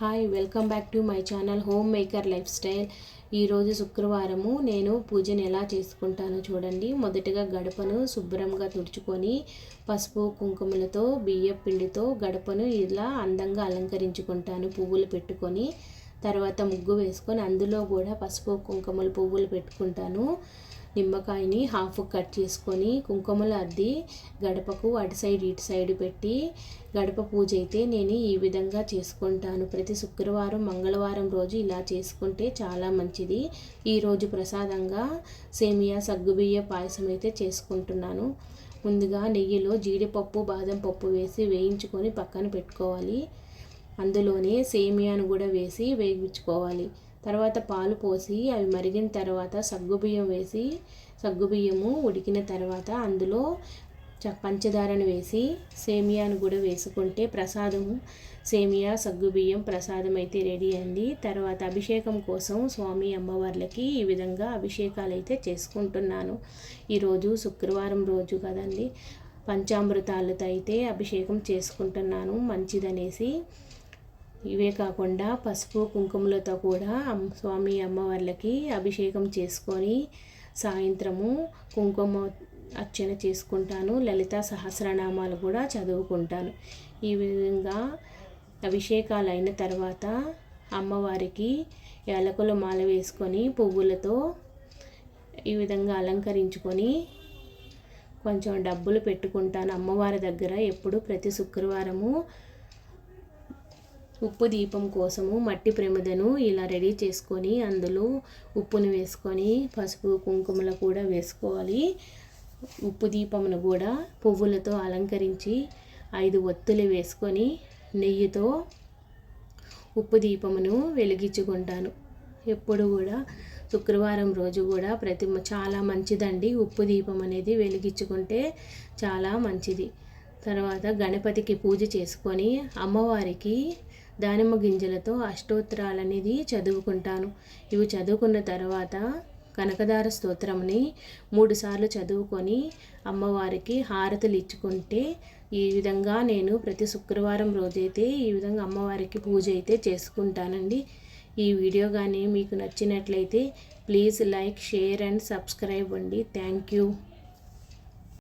Hi welcome back to my channel homemaker lifestyle ఈరోజు శుక్రవారము. నేను పూజను ఎలా చేసుకుంటానో చూడండి. మొదటగా గడపను శుభ్రంగా తుడుచుకొని పసుపు కుంకుమలతో బియ్య పిండితో గడపను ఇలా అందంగా అలంకరించుకుంటాను. పువ్వులు పెట్టుకొని తర్వాత ముగ్గు వేసుకొని అందులో కూడా పసుపు కుంకుమలు పువ్వులు పెట్టుకుంటాను. నిమ్మకాయని హాఫ్ కట్ చేసుకొని కుంకుమలు అద్ది గడపకు అటు సైడ్ ఇటు సైడ్ పెట్టి గడప పూజ అయితే నేను ఈ విధంగా చేసుకుంటాను. ప్రతి శుక్రవారం మంగళవారం రోజు ఇలా చేసుకుంటే చాలా మంచిది. ఈరోజు ప్రసాదంగా సేమియా సగ్గుబియ్య పాయసం అయితే చేసుకుంటున్నాను. ముందుగా నెయ్యిలో జీడిపప్పు బాదం పప్పు వేసి వేయించుకొని పక్కన పెట్టుకోవాలి. అందులోనే సేమియాను కూడా వేసి వేయించుకోవాలి. తర్వాత పాలు పోసి అవి మరిగిన తర్వాత సగ్గుబియ్యం వేసి సగ్గుబియ్యము ఉడికిన తర్వాత అందులో చ పంచదారను వేసి సేమియాను కూడా వేసుకుంటే ప్రసాదం సేమియా సగ్గుబియ్యం ప్రసాదం అయితే రెడీ అయింది తర్వాత అభిషేకం కోసం స్వామి అమ్మవార్లకి ఈ విధంగా అభిషేకాలు అయితే చేసుకుంటున్నాను. ఈరోజు శుక్రవారం రోజు కదండి. పంచామృతాలతో అయితే అభిషేకం చేసుకుంటున్నాను. మంచిదనేసి ఇవే కాకుండా పసుపు కుంకుమలతో కూడా స్వామి అమ్మవార్లకి అభిషేకం చేసుకొని సాయంత్రము కుంకుమ అర్చన చేసుకుంటాను. లలిత సహస్రనామాలు కూడా చదువుకుంటాను. ఈ విధంగా అభిషేకాలు అయిన తర్వాత అమ్మవారికి యాలకుల మాల వేసుకొని పువ్వులతో ఈ విధంగా అలంకరించుకొని కొంచెం డబ్బులు పెట్టుకుంటాను. అమ్మవారి దగ్గర ఎప్పుడు ప్రతి శుక్రవారము ఉప్పు దీపం కోసము మట్టి ప్రమిదను ఇలా రెడీ చేసుకొని అందులో ఉప్పును వేసుకొని పసుపు కుంకుమలు కూడా వేసుకోవాలి. ఉప్పు దీపమును కూడా పువ్వులతో అలంకరించి ఐదు ఒత్తులు వేసుకొని నెయ్యితో ఉప్పు దీపమును వెలిగించుకుంటాను. ఎప్పుడు కూడా శుక్రవారం రోజు కూడా ప్రతి చాలా మంచిదండి ఉప్పు దీపం అనేది వెలిగించుకుంటే చాలా మంచిది. తర్వాత గణపతికి పూజ చేసుకొని అమ్మవారికి దానిమ్మ గింజలతో అష్టోత్తరాలు అనేది చదువుకుంటాను. ఇవి చదువుకున్న తర్వాత కనకదార స్తోత్రంని మూడుసార్లు చదువుకొని అమ్మవారికి హారతులు ఇచ్చుకుంటే ఈ విధంగా నేను ప్రతి శుక్రవారం రోజైతే ఈ విధంగా అమ్మవారికి పూజ అయితే చేసుకుంటానండి. ఈ వీడియో కానీ మీకు నచ్చినట్లయితే please like share and subscribe అండి. Thank you.